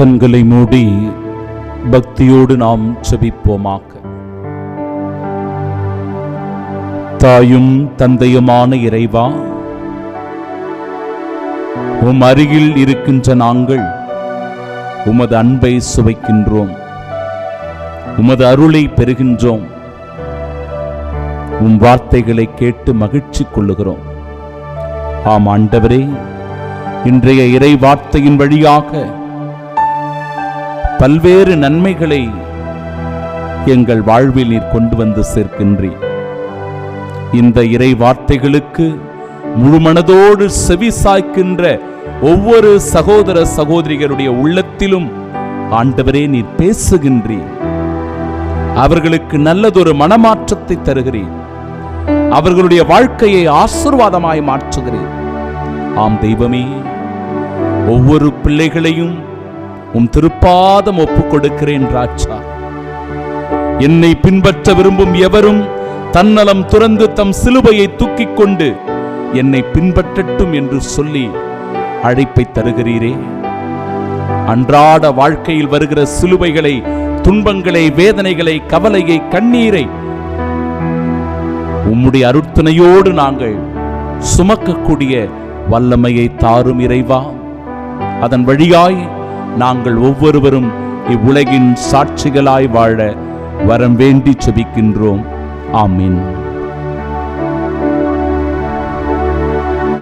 கண்களை மூடி பக்தியோடு நாம் செபிப்போமாக தாயும் தந்தையுமான இறைவா உம் அருகில் இருக்கின்ற நாங்கள் உமது அன்பை சுவைக்கின்றோம் உமது அருளை பெறுகின்றோம் உம் வார்த்தைகளை கேட்டு மகிழ்ச்சி கொள்ளுகிறோம். ஆம் ஆண்டவரே இன்றைய இறை வார்த்தையின் வழியாக பல்வேறு நன்மைகளை எங்கள் வாழ்வில் நீர் கொண்டு வந்து சேர்க்கின்றீர். இந்த இறை வார்த்தைகளுக்கு முழுமனதோடு செவி சாய்க்கின்ற ஒவ்வொரு சகோதர சகோதரிகளுடைய உள்ளத்திலும் ஆண்டவரே நீர் பேசுகின்றீர். அவர்களுக்கு நல்லதொரு மனமாற்றத்தை தருகிறீர். அவர்களுடைய வாழ்க்கையை ஆசிர்வாதமாய் மாற்றுகிறீர். ஆம் தெய்வமே ஒவ்வொரு பிள்ளைகளையும் உம் திருப்பாதம் ஒப்புக் கொடுக்கிறேன் ராஜா. என்னை பின்பற்ற விரும்பும் எவரும் தன்னலம் துறந்து தம் சிலுவையை தூக்கிக் கொண்டு என்னை பின்பற்றட்டும் என்று சொல்லி அழைப்பை தருகிறீரே. அன்றாட வாழ்க்கையில் வருகிற சிலுவைகளை துன்பங்களை வேதனைகளை கவலையை கண்ணீரை உம்முடைய அருட்துணையோடு நாங்கள் சுமக்கக்கூடிய வல்லமையை தாரும் இறைவா. அதன் வழியாய் நாங்கள் ஒவ்வொருவரும் இவ்வுலகின் சாட்சிகளாய் வாழ வரம் வேண்டி செபிக்கின்றோம். ஆமீன்.